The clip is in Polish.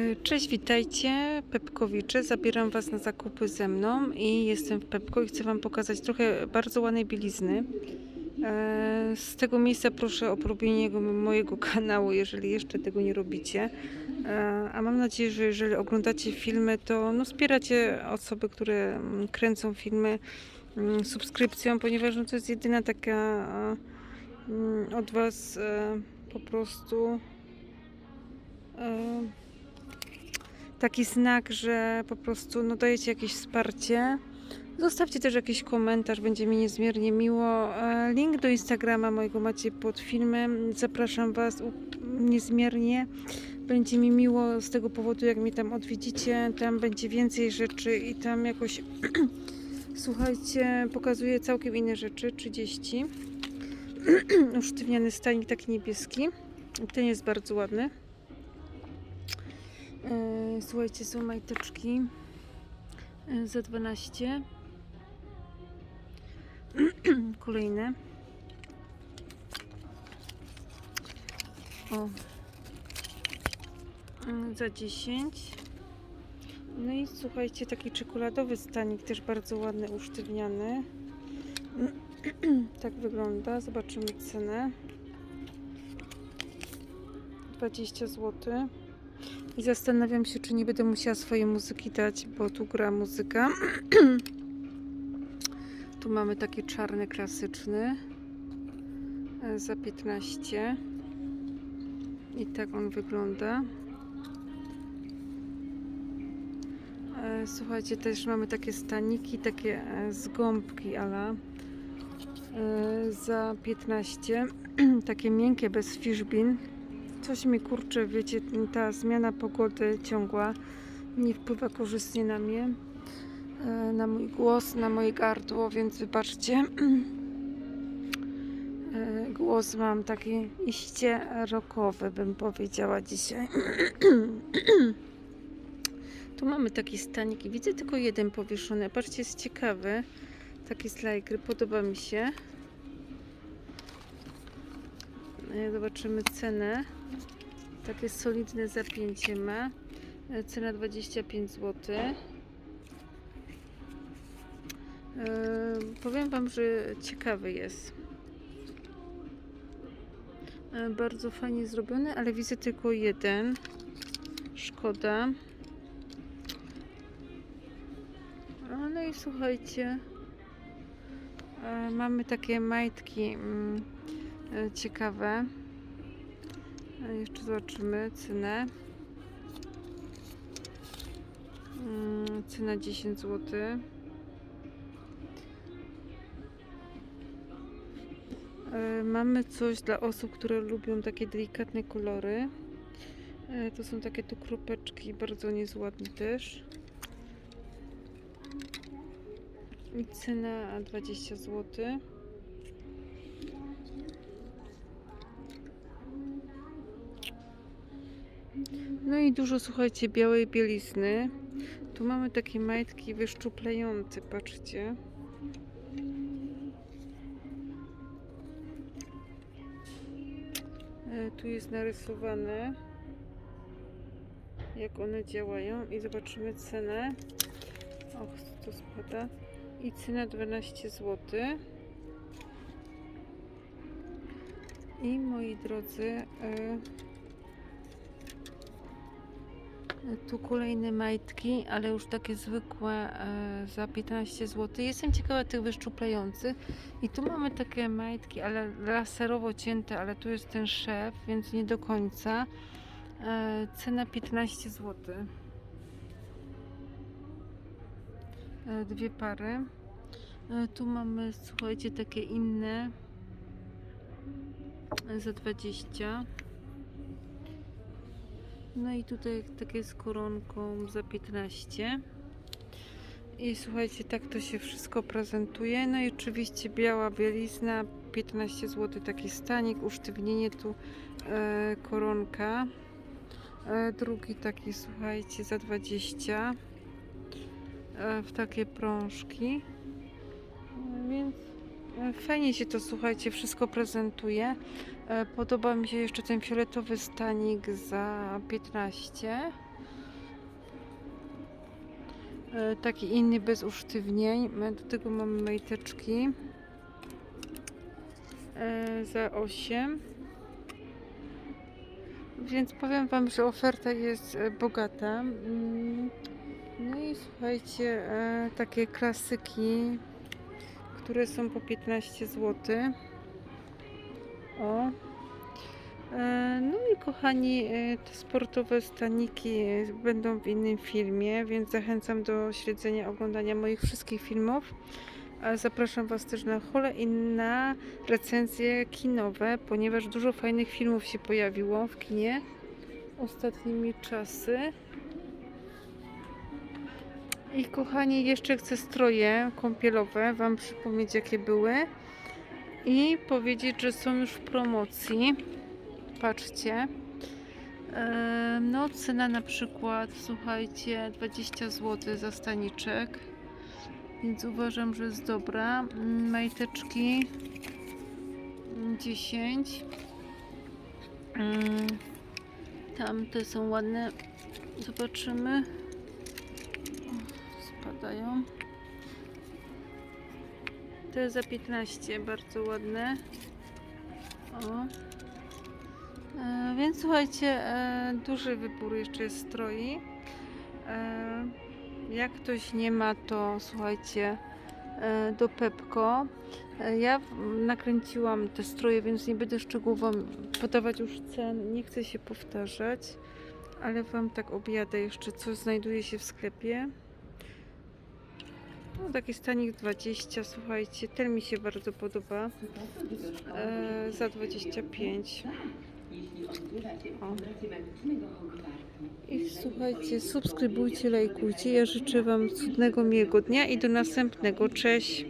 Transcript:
E, Cześć, witajcie, Pepkowicze. Zabieram Was na zakupy ze mną i jestem w Pepko i chcę Wam pokazać trochę bardzo ładnej bielizny. E, Z tego miejsca proszę o porobienie jego- mojego kanału, jeżeli jeszcze tego nie robicie. E, A mam nadzieję, że jeżeli oglądacie filmy, to no, wspieracie osoby, które mm, kręcą filmy mm, subskrypcją, ponieważ no, to jest jedyna taka mm, od Was po prostu taki znak, że po prostu no, dajecie jakieś wsparcie. Zostawcie też jakiś komentarz, będzie mi niezmiernie miło. E, Link do Instagrama mojego macie pod filmem. Zapraszam Was niezmiernie. Będzie mi miło z tego powodu, jak mnie tam odwiedzicie. Tam będzie więcej rzeczy i tam jakoś, słuchajcie, pokazuję całkiem inne rzeczy. 30. Usztywniany stanik taki niebieski. Ten jest bardzo ładny. E, Słuchajcie, są majteczki e, za 12. Kolejne. O. Mm, Za 10. No i słuchajcie, taki czekoladowy stanik, też bardzo ładny, usztywniany. tak wygląda. Zobaczymy cenę. 20 zł. I zastanawiam się, czy nie będę musiała swojej muzyki dać, bo tu gra muzyka. tu mamy taki czarny, klasyczny e, za 15. I tak on wygląda. E, Słuchajcie, też mamy takie staniki, takie e, z gąbki za 15. takie miękkie, bez fishbin. Coś mi kurczę, wiecie, ta zmiana pogody ciągła nie wpływa korzystnie na mnie, e, na mój głos, na moje gardło, więc wybaczcie. E, Głos mam taki iście rockowy, bym powiedziała dzisiaj. Tu mamy taki stanik i widzę tylko jeden powieszony. Patrzcie, jest ciekawy. Taki slajgry, podoba mi się. E, Zobaczymy cenę. Takie solidne zapięcie ma. Cena 25 zł. Powiem Wam, że ciekawy jest. E, Bardzo fajnie zrobiony, ale widzę tylko jeden. Szkoda. No i słuchajcie, e, mamy takie majtki e, ciekawe. Jeszcze zobaczymy cenę. Mm, Cena 10 zł. E, Mamy coś dla osób, które lubią takie delikatne kolory. E, To są takie tu kropeczki, bardzo niezładne też. I cena 20 zł. No i dużo, słuchajcie, białej bielizny. Tu mamy takie majtki wyszczuplające, patrzcie. E, Tu jest narysowane, jak one działają i zobaczymy cenę. Och, to spada. I cena 12 zł. I moi drodzy, e, tu kolejne majtki, ale już takie zwykłe e, za 15 zł. Jestem ciekawa tych wyszczuplających. I tu mamy takie majtki, ale laserowo cięte, ale tu jest ten szef, więc nie do końca. E, cena 15 zł. E, dwie pary. Tu mamy, słuchajcie, takie inne za 20. No i tutaj takie z koronką za 15. I słuchajcie, tak to się wszystko prezentuje. No i oczywiście biała bielizna, 15 zł taki stanik, usztywnienie tu e, koronka. E, drugi taki, słuchajcie, za 20 e, w takie prążki. Więc Fajnie się to, słuchajcie, wszystko prezentuje. E, Podoba mi się jeszcze ten fioletowy stanik za 15. E, Taki inny bez usztywnień. Do tego mamy majteczki e, za 8. Więc powiem Wam, że oferta jest bogata. Mm, No i słuchajcie, takie klasyki, które są po 15 zł. O. E, No i kochani, e, te sportowe staniki będą w innym filmie, więc zachęcam do śledzenia, oglądania moich wszystkich filmów. Zapraszam Was też na hole i na recenzje kinowe, ponieważ dużo fajnych filmów się pojawiło w kinie ostatnimi czasy. I kochani, jeszcze chcę stroje kąpielowe Wam przypomnieć, jakie były. I powiedzieć, że są już w promocji. Patrzcie. No, cena na przykład, słuchajcie, 20 zł za staniczek. Więc uważam, że jest dobra. Mm, Majteczki mm, 10. Mm, Tamte są ładne. Zobaczymy. O, Spadają. Te za 15, bardzo ładne. O. E, więc słuchajcie, e, duży wybór jeszcze jest stroi. E, jak ktoś nie ma, to słuchajcie, e, do Pepko. E, Ja nakręciłam te stroje, więc nie będę szczegółów wam podawać już cen. Nie chcę się powtarzać, ale Wam tak objadę jeszcze, co znajduje się w sklepie. No, taki stanik 20, słuchajcie, ten mi się bardzo podoba. E, za 25. O. I słuchajcie, subskrybujcie, lajkujcie. Ja życzę Wam cudnego, miłego dnia i do następnego. Cześć!